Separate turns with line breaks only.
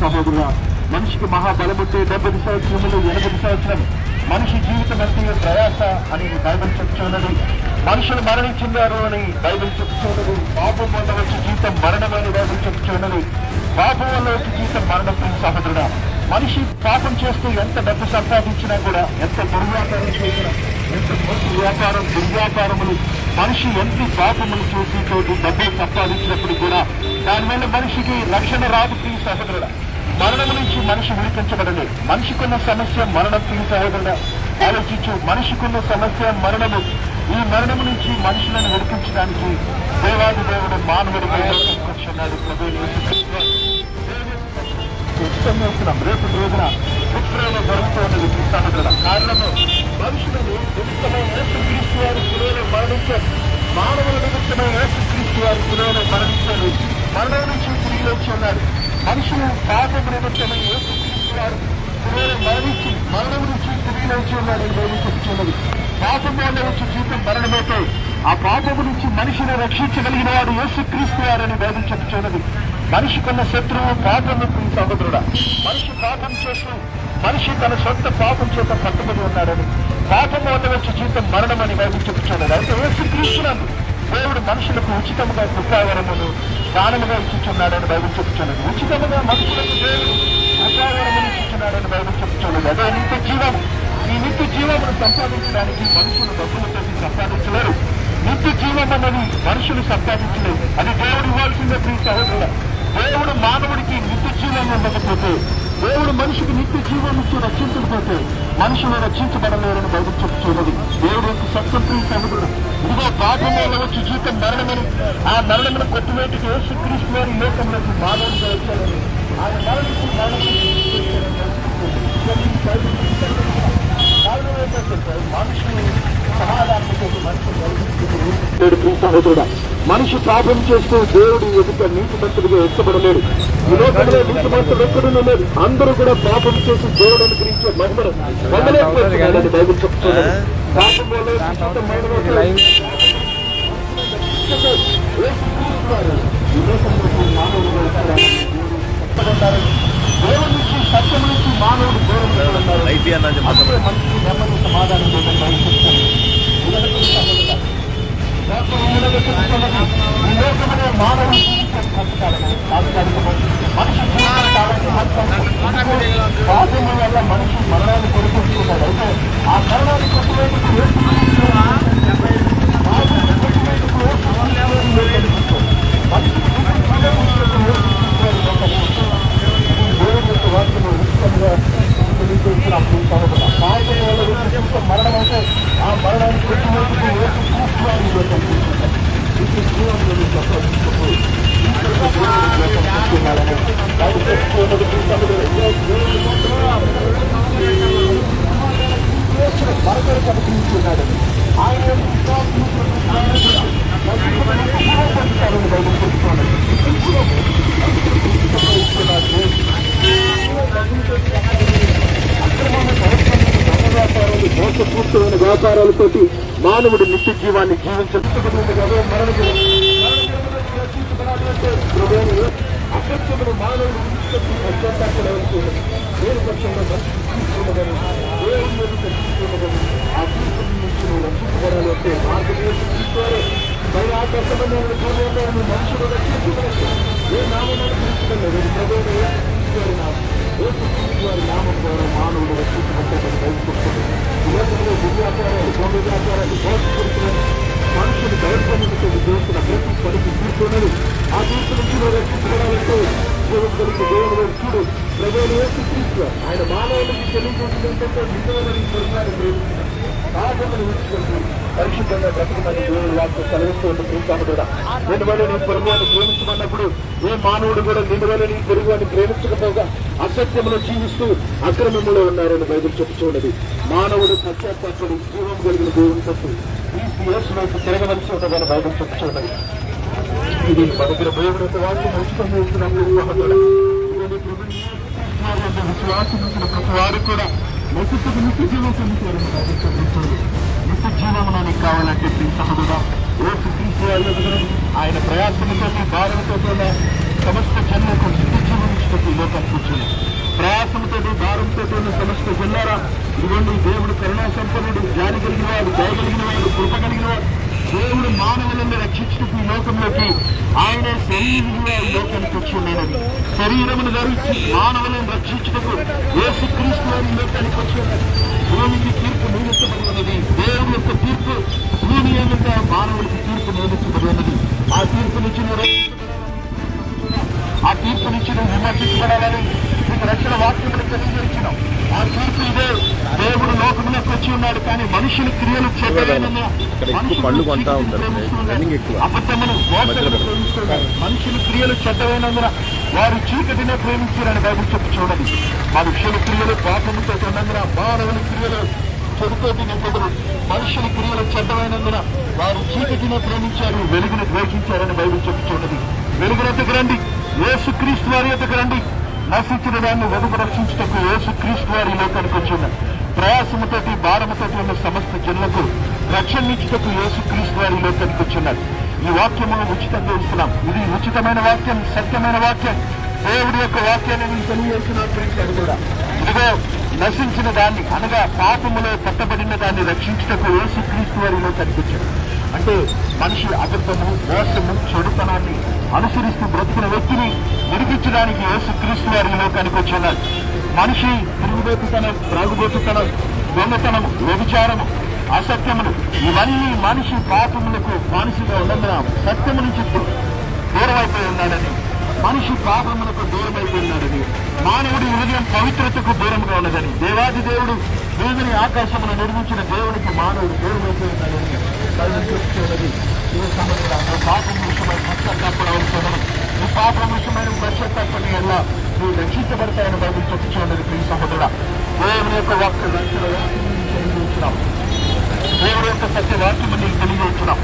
సహోదరుగా మనిషికి మహాబలముంటే డెబ్బై సంవత్సరములు ఎనభై సంవత్సరం మనిషి జీవితం అంటే ప్రయాస అని బైబిల్ చెప్తున్నది. మనుషులు మరణించున్నారు అని బైబిల్ చెప్తున్నది. పాపం వల్ల వచ్చే జీవితం మరణమని బైబిల్ చెప్తున్నది. పాపం వల్ల వచ్చే జీవితం మరణం సహోదరుడ సహోదరుడా. మనిషి పాపం చేస్తూ ఎంత డబ్బు సంపాదించినా కూడా ఎంత దుర్వ్యాపారం చేసినా ఎంత మోసం వ్యాపారం దుర్వ్యాపారములు మనిషి ఎంత పాపములు చూసి తోటి డబ్బులు సంపాదించినప్పుడు కూడా దానివల్ల మనిషికి రక్షణ రాదు ప్రియ సహోదరుడ. మరణం నుంచి మనిషి విడిపించబడలేదు. మనిషికున్న సమస్య మరణం ప్రియ సహోదరుడ. ఆలోచించు మనిషికున్న సమస్య మరణము. ఈ మరణం నుంచి మనుషులను విడిపించడానికి దేవాది దేవుడు మానవుడు వచ్చున్నాడు ప్రభు రేపు రోజున ఉత్తరాలు జరుగుతున్నది సహోదరుల కారణము మనుషులను నిమిత్తమైన యేసుక్రీస్తు వారి శిలువలో మరణించారు మానవుల నిమిత్తమైన యేసుక్రీస్తు వారి మరణించారు మరణం నుంచి తిరిగి వచ్చి ఉన్నారు మనుషులు పాపం నిమిత్తమైన యేసుక్రీస్తు వారు శిలువలో మరణించి మరణం నుంచి తిరిగి వచ్చి ఉన్నారు బైబిల్ చెప్తున్నది. పాపం వల్ల వచ్చి జీవితం మరణమైతే ఆ పాపము నుంచి మనిషిని రక్షించగలిగిన వాడు యేసుక్రీస్తు వారని బైబిల్ చెప్తున్నది. మనిషికున్న శత్రువు పాపము ప్రియ మనిషి పాపం చేస్తూ మనిషి తన సొంత పాపం చేత పట్టుబడి ఉన్నాడని పాపం వల్ల వచ్చే జీవితం మరణమని బైబిల్ చెప్తున్నది. అయితే యేసుక్రీస్తునందు దేవుడు మనుషులకు ఉచితముగా కృపావరములు దానముగా ఇచ్చుచున్నాడని బైబిల్ చెప్తున్నది. ఉచితముగా మనుషులకు దేవుడు కృపావరములు ఇచ్చుచున్నాడని బైబిల్ చెప్తున్నది. అదే నిత్య జీవం. ఈ నిత్య జీవమును సంపాదించడానికి మనుషులు డబ్బులతో సంపాదించలేరు. నిత్య జీవం అన్నది మనుషులు సంపాదించలేదు అది దేవుడు ఇవ్వాల్సిందే ప్రియ సహోదరుడు. దేవుడు మానవుడికి నిత్య జీవం ఉండకపోతే దేవుడు మనిషికి నిత్య జీవం ఇచ్చి రక్షించకపోతే మనుషులు రక్షించబడలేరని బయట చెప్తున్నది దేవుడు యొక్క సత్యం ప్రియ సహోదరుడు ఇదిగో పాపంలో వచ్చి జీవితం మరణమని ఆ మరణమును కొట్టువేటికి యేసుక్రీస్తు వారి లోకంలోకి మానవుడిగా వచ్చాడని ఆయన మరణించి సహోదరుడా మనిషి పాపం చేస్తూ దేవుడు ఎదుట నీతిమంతుడిగా ఎత్తబడలేడు లోకంలో అందరూ కూడా పాపం చేసి దేవుడు అనుగ్రహించే మహిమను పొందలేకపోతున్నారని బైబిల్ చెప్తున్నది పాపం వల్ల దేవుడి నుంచి సత్యం నుంచి మానవుడు సమాధానం బయలుదేరుతారు. వల్ల మనిషి మరణాన్ని కొడుకుంటున్నాడు అయితే ఆ మరణాన్ని కొట్టువేందుకు యేసుక్రీస్తు పాపమును కొట్టువేందుకు యేసుక్రీస్తు లోకానికి మనిషికి జీవితం జీవమునిచ్చేందుకు యేసుక్రీస్తు లోకానికి వచ్చాడు. దేవుని యొక్క వాక్యము ఉచితంగా తెలియజేస్తున్నాం ప్రియ సహోదరుడా. పాపం వల్ల వచ్చే జీవితం మరణం అయితే ఆ మరణాన్ని కొట్టువేందుకు యేసుక్రీస్తు వారి లోకానికి వచ్చాడు. ఇది జీవంలోని సంపాదించుకో. ఈ యొక్క దేవుని లోకం చూస్తున్నాడని బైబిల్ చెప్తున్నది ప్రియ సహోదరుడా. చేసిన మరొకరికి అనుగ్రహించున్నాడని ఆయన యొక్క విశ్వాసములను ఆయన కూడా నమ్మకమైన సహాయం వారితో బైబిల్ ఆయన మోసపూర్తమైన వ్యాపారాలతో మానవుడు నిత్య జీవాన్ని జీవించబడింది కదా మరణ మానవుడు విడిచిపెట్టి అత్యంతానికి దేని పక్షంలో రక్షించుకున్నదని దేవుని మీద రక్షించుకున్నదని ఆ తీర్పు నుంచి నువ్వు రక్షించబడాలి అంటే మార్గమే తీసుకోవాలి పై ఆకాశమైన భూమి మనుషులు రక్షించుకోవాలి ఏ నామం తీసుకోలేదు ప్రభుత్వ వారి నామం యేసుక్రీస్తు వారి నామం ద్వారా మానవుడు రక్షించబడ్డాడని బయలుపడుతుంది ఈ లోకంలో దుర్వ్యాపారాలు దొంగ వ్యాపారాలు మోసపడుతున్నారు మనుషులు దౌర్జన్యంతో చేస్తున్న ప్రతి పనికి తీర్చున్నది ఆ తీర్పు నుంచి నువ్వు రక్షించబడాలంటే దేవుడు కలిసి దేవుడు వైపు చూడు ప్రభువులు యేసుక్రీస్తు ఆయన మానవులకి తెలియజేసింది ఏంటంటే నిజమైన స్వర్గాన్ని ఉంచుకుంటూ పరిశుద్ధంగా బ్రతకమని దేవుడు వాక్యం సెలవిస్తూ ఉంటుంది కూడా నిన్ను వల్ల నీ పొరుగువాన్ని ప్రేమించమన్నప్పుడు ఏ మానవుడు కూడా నిన్ను వల్ల నీ పొరుగువాన్ని ప్రేమించకపోగా అసత్యంలో జీవిస్తూ అక్రమంలో ఉన్నారని బైబిల్ చెప్పుచున్నది మానవుడు పశ్చాత్తాపడి జీవం కలిగిన దేవుని తప్పు ఈ యేసు తిరగవలసి ఉండదని బైబిల్ చెప్పుచున్నది ఇది మన దగ్గర దేవుడు యొక్క వాక్యం ఉన్నటువంటి విశ్వాసం ఉంచిన ప్రతి వారు కూడా నశిస్తుకు నిత్య జీవం పొందుతారని నిత్య జీవము నాకు కావాలంటే సహదుగా సహోదరా ఓటు తీసుకోవాలి ఆయన ప్రయాసంతో భారంతో సమస్త జన్మకు నిత్య జీవం ఇచ్చినట్టు ఈ లోకానికి ప్రయాసంతో భారంతో సమస్త జిల్లారా ఇదిగోండి దేవుడు కరుణా సంపన్నుడు జ్ఞాని కలిగిన వాడు దయ కలిగిన వాడు కృప కలిగిన వాడు దేవుడు మానవులను రక్షించుటకు ఈ లోకంలోకి ఆయన శరీరంగా ఈ లోకానికి వచ్చి ఉన్నాడు శరీరమును ధరించి మానవులను రక్షించుటకు యేసు క్రీస్తు వారి లోకానికి వచ్చి ఉన్నాడు భూమికి తీర్పు నియమించబడి ఉన్నది. దేవుడి యొక్క తీర్పు భూమి ఏమిటా మానవుడికి తీర్పు నియమించబడి ఉన్నది. ఆ తీర్పు నుంచి నువ్వు ఆ తీర్పు నుంచి నువ్వు విమర్శించబడాలని నీకు రక్షణ వాక్యములు తెలియజేస్తున్నాం ఆ ఇదే దేవుడు లోకంలోకి వచ్చి ఉన్నాడు కానీ మనుషుల క్రియలు. అబద్ధమును మనుషుల క్రియలు చెడ్డమైనందున వారు చీకటినే ప్రేమించారని బైబిల్ చెప్పు చూడదు మనుషుల క్రియలు పాపముతో ఉన్నందున మానవుల క్రియలు చెడుతోటి నింపదులు మనుషుల క్రియలు చెడ్డమైనందున వారు చీకటినే ప్రేమించారు వెలుగును ద్వేషించారని బైబిల్ చెప్పు చూడదు వెలుగునెద్దకు రండి. యేసు క్రీస్తు వారి ఎద్దకు రండి. నశించిన దాన్ని వెనుక రక్షించుటకు యేసు క్రీస్తు వారి లోకానికి వచ్చింది ప్రయాసముతోటి భారముతోటి ఉన్న సమస్త జనులకు రక్షణించుటకు యేసు క్రీస్తు వారి లోకానికి వచ్చిన్నారు ఈ వాక్యమును ఉచితంగా ఇస్తున్నాం ఇది ఉచితమైన వాక్యం సత్యమైన వాక్యం. దేవుడి యొక్క వాక్యాన్ని నేను తెలియజేస్తున్నాను కూడా. ఇదిగో నశించిన దాన్ని అనగా పాపములో పట్టబడిన దాన్ని రక్షించుటకు యేసు క్రీస్తు వారి లోకానికి అంటే మనిషి అబద్ధము మోసము చెడుతనాన్ని అనుసరిస్తూ బ్రతికిన వ్యక్తిని శరీరానికి యేసు క్రీస్తు వారి ఈ లోకానికి వచ్చిన్నారు మనిషి తిరుగుబోతుతనం త్రాగుబోతుతనం దొంగతనము వ్యభిచారము అసత్యములు ఇవన్నీ మనిషి పాపములకు మానసిగా ఉన్నందున సత్యము నుంచి దూరమైపోయి ఉన్నాడని మనిషి పాపములకు దూరమైపోయి ఉన్నాడని మానవుడి హృదయం పవిత్రతకు దూరంగా ఉన్నదని దేవాది దేవుడు దేవుని ఆకాశమును నిర్మించిన దేవునికి మానవుడు దూరమైపోయి ఉన్నాడని పాపము చెప్తున్నది ఈ సమయంలో నువ్వు పాపం విషయమై పశ్చాత్తాపడవలసిన నీ పాపం విషయమైన పశ్చాత్తాపని ఎలా నువ్వు రక్షించబడతాయని బైబిల్ చెప్తున్నది ప్రియ సహోదరుడా దేవుని యొక్క వాక్య రక్షణ తెలియజేస్తున్నాం దేవుని యొక్క సత్య వాక్యం నీకు తెలియజేస్తున్నాం